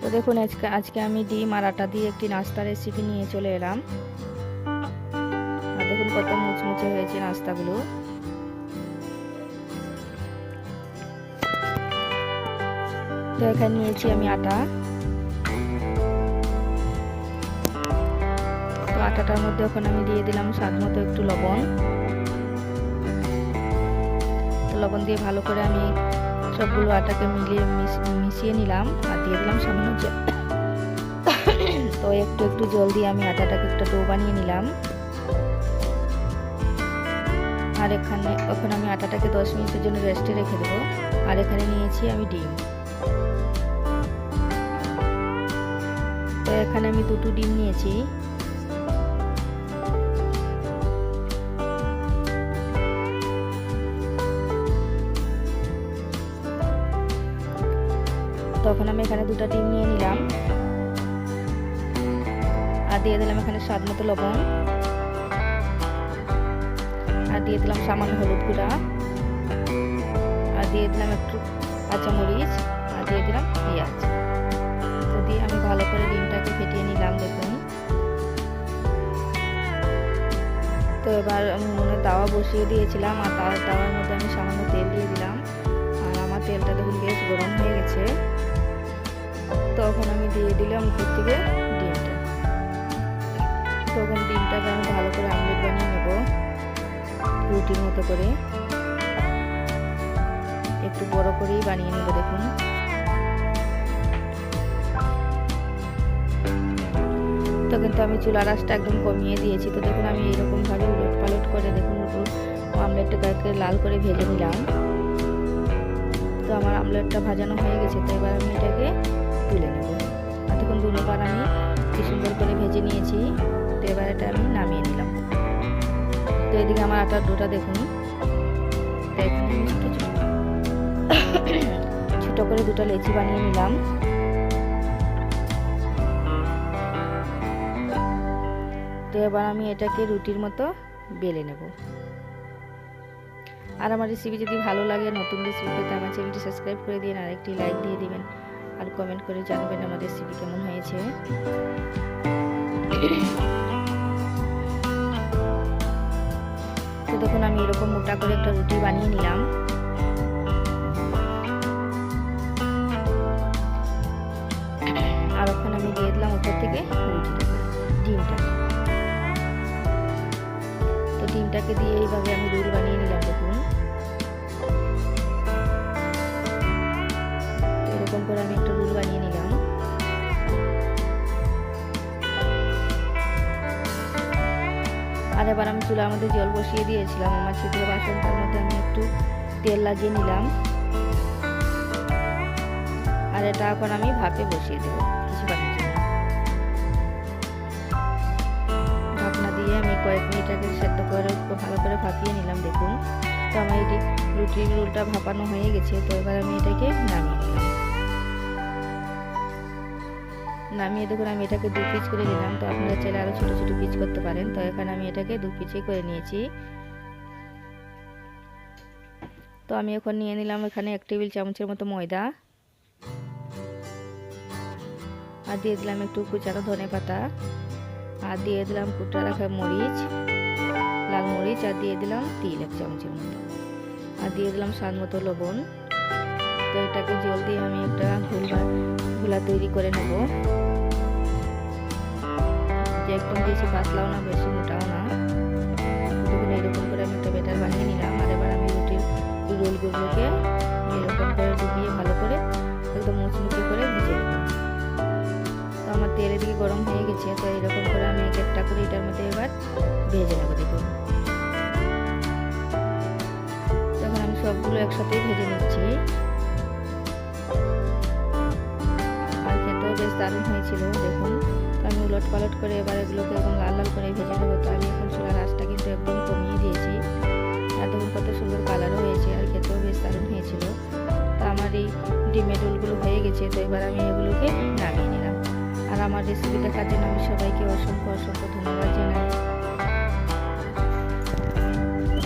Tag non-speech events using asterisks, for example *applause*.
তো দেখুন, আজকে আজকে আমি ডিম আর আটা দিয়ে একটি নাস্তা রেসিপি নিয়ে চলে এলাম। আর দেখুন কত মুচমুচে হয়েছে নাস্তাগুলো। তো এখানে নিয়েছি আমি আটা। তো আটাটার মধ্যে ওখানে আমি দিয়ে দিলাম স্বাদ মতো একটু লবণ। লবণ দিয়ে ভালো করে আমি সবগুলো আটাকে মিলিয়ে মিশিয়ে নিলাম আর দিয়ে দিলাম সামান্য তো একটু একটু জল দিয়ে আমি আটাটাকে একটা ডো বানিয়ে নিলাম। আর এখানে ওখানে আমি আটাটাকে দশ মিনিটের জন্য রেস্টে রেখে দেবো। আর এখানে নিয়েছি আমি ডিম। তো এখানে আমি দুটো ডিম নিয়েছি। তখন আমি এখানে দুটো ডিম নিয়ে নিলাম। আর দিয়ে দিলাম এখানে স্বাদ মতো লবণ। আর দিয়ে দিলাম সামান্য হলুদ গুঁড়া। আর দিয়ে দিলাম একটু কাঁচামরিচ আর দিয়ে দিলাম পেঁয়াজ। দিয়ে আমি ভালো করে ডিমটাকে ফেটিয়ে নিলাম, দেখুন। তো এবার উনুনে তাওয়া বসিয়ে দিয়েছিলাম, আর তাওয়ার মধ্যে আমি সামান্য তেল দিয়ে দিলাম। আর আমার তেলটা দেখুন বেশ গরম হয়ে গেছে। তখন আমি দিয়ে দিলাম উপর থেকে ডিমটা। তখন ডিমটাকে আমি ভালো করে আমলেট বানিয়ে নেব, রুটির মতো করে। একটু বড় করেই বানিয়ে নেব, দেখুন। তো কিন্তু আমি চুলা রাসটা একদম কমিয়ে দিয়েছি, তো দেখুন আমি এরকমভাবে উলট পালট করে, দেখুন আমলেটটাকে লাল করে ভেজে নিলাম। তো আমার আমলেটটা ভাজানো হয়ে গেছে, তো এবার আমি এটাকে তুলে নেব। এতক্ষণ দেখুন দুবার আমি কি সুন্দর করে ভেজে নিয়েছি, তো এবার এটা আমি নামিয়ে নিলাম। তো এদিকে আমার আটার ডোটা দেখুন। তো এখানে আমি ছোটো ছোটো *coughs* ছোটো করে দুটো লেচি বানিয়ে নিলাম। তো এবার আমি এটাকে রুটির মতো বেলে নেব। আর আমার রেসিপি যদি ভালো লাগে, নতুন রেসিপি পেতে আমার চ্যানেলটি সাবস্ক্রাইব করে দিন আর একটি লাইক দিয়ে দিবেন। আর কমেন্ট করে জানবেন আমার রেসিপি কেমন হয়েছে। তো দেখুন, আমি এরকম মোটা করে একটা রুটি বানিয়ে নিলাম। আমি দিলাম থেকে ডিমটা। তো ডিমটাকে দিয়ে এইভাবে আমি রোল বানিয়ে নিলাম। আর এবার আমি চুলার মধ্যে জল বসিয়ে দিয়েছিলাম। আমার ছিদ্র বাসনটার মধ্যে আমি একটু তেল লাগিয়ে নিলাম। আর এটা এখন আমি ভাপে বসিয়ে দেবো কিছুক্ষণের জন্য। ঢাকনা দিয়ে আমি কয়েক মিনিট আগে সেদ্ধ করে ভালো করে ভাপিয়ে নিলাম, দেখুন। তো আমার এটি রুটির রোলটা ভাপানো হয়ে গেছে, তো এবার আমি এটাকে নামিয়ে নিলাম। নামিয়ে দেখুন আমি এটাকে দু পিস করে নিলাম। তো আপনারা চাইলে আরও ছোটো ছোটো পিস করতে পারেন। তো এখানে আমি এটাকে দু পিসেই করে নিয়েছি। তো আমি এখন নিয়ে নিলাম এখানে এক টেবিল চামচের মতো ময়দা। আর দিয়ে দিলাম একটু কুচানো ধনে পাতা। আর দিয়ে দিলাম কুটা রাখা মরিচ, লাল মরিচ, আর দিয়ে দিলাম তিল এক চামচের মতো। আর দিয়ে দিলাম স্বাদ মতো লবণ। তো এটাকে জল দিয়ে ঘোলা তৈরি করে নেব। যে একদম বেশি পাতলাও না, বেশি মোটাও না। দেখুন এরকম করে আমি একটা বেটার বানিয়ে নিলাম। আর এবার আমি রুটির রোলগুলোকে এরকম করে ডুবিয়ে ভালো করে একদম মুচমুচে করে ভেজে নেব। তো আমার তেল এদিকে গরম হয়ে গেছে, তো এরকম করে আমি এক একটা করে এটার মধ্যে এবার ভেজে নেব, দেখুন। সবগুলো একসাথেই ভেজে নিচ্ছি। দারুণ হয়েছিল দেখুন। আমি উলট পালট করে এবার এগুলোকে একদম লাল লাল করে ভেজে নেব। তো আমি এখন চুলার আঁচটা কিন্তু একদম কমিয়ে দিয়েছি। আর দেখুন কত সুন্দর কালারও হয়েছে আর খেতেও বেশ দারুণ হয়েছিল। তো আমার এই ডিমের রোলগুলো হয়ে গেছে, তো এবার আমি এগুলোকে নামিয়ে নিলাম। আর আমার রেসিপি দেখার জন্য আমি সবাইকে অসংখ্য অসংখ্য ধন্যবাদ জানাই।